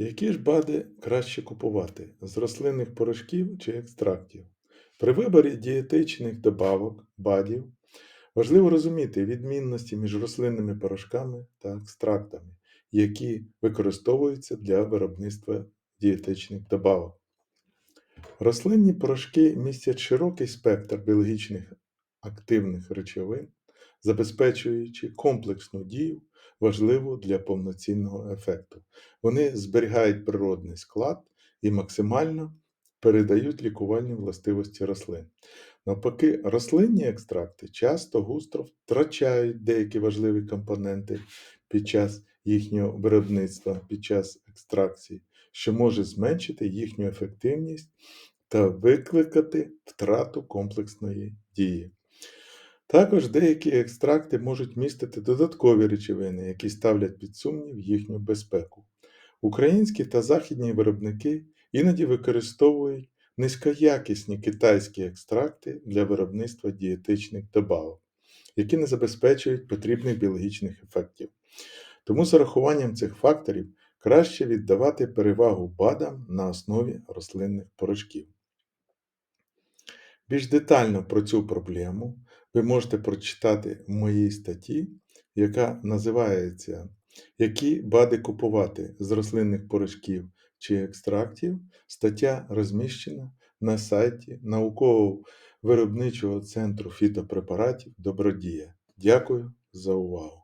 Які ж БАДи краще купувати з рослинних порошків чи екстрактів? При виборі дієтичних добавок, БАДів важливо розуміти відмінності між рослинними порошками та екстрактами, які використовуються для виробництва дієтичних добавок. Рослинні порошки містять широкий спектр біологічних активних речовин, забезпечуючи комплексну дію, важливу для повноцінного ефекту. Вони зберігають природний склад і максимально передають лікувальні властивості рослин. Навпаки, рослинні екстракти часто густро втрачають деякі важливі компоненти під час їхнього виробництва, під час екстракції, що може зменшити їхню ефективність та викликати втрату комплексної дії. Також деякі екстракти можуть містити додаткові речовини, які ставлять під сумнів їхню безпеку. Українські та західні виробники іноді використовують низькоякісні китайські екстракти для виробництва дієтичних добавок, які не забезпечують потрібних біологічних ефектів. Тому з урахуванням цих факторів краще віддавати перевагу БАДам на основі рослинних порошків. Більш детально про цю проблему ви можете прочитати в моїй статті, яка називається Які БАДи купувати з рослинних порошків чи екстрактів. Стаття розміщена на сайті науково-виробничого центру фітопрепаратів Добродія. Дякую за увагу!